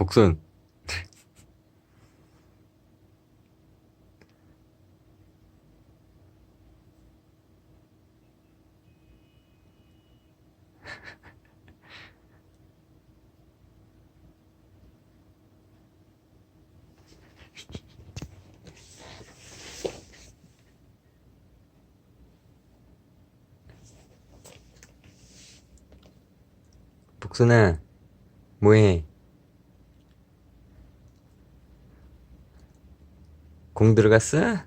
복순. 복순아, 뭐해? 공 들어갔어?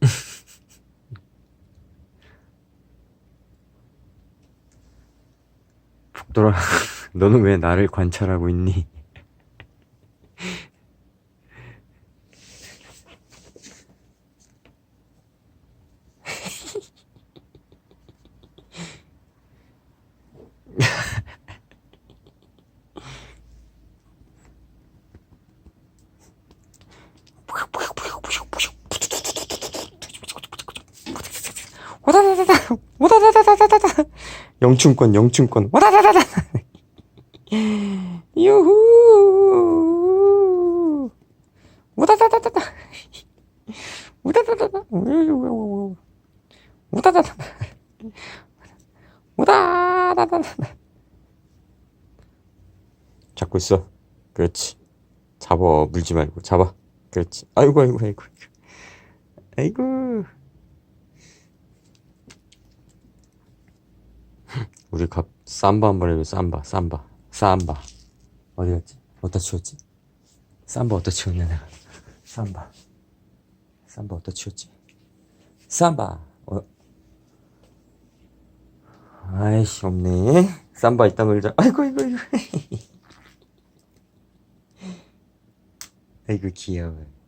복돌아, 너는 왜 나를 관찰하고 있니? 와다다다다, 와다다다다다다. 영춘권, 영춘권, 와다다다다. 유후. 와다다다다다. 우다다다다. 우유유유유. 우다다다다. 우다다다다. 잡고 있어. 그렇지. 잡어. 물지 말고 잡아. 그렇지. 아이고 아이고 아이고. 아이고. 우리 갑 삼바 한번 해줘 삼바 삼바. 삼바. 어디 갔지? 어디다 치웠지? 삼바 어디다 치웠냐 내가? 삼바. 삼바 어디다 치웠지? 삼바. 어. 아이씨 없네. 삼바 이따 놀자. 아이고 아이고 아이고. 아이고 귀여워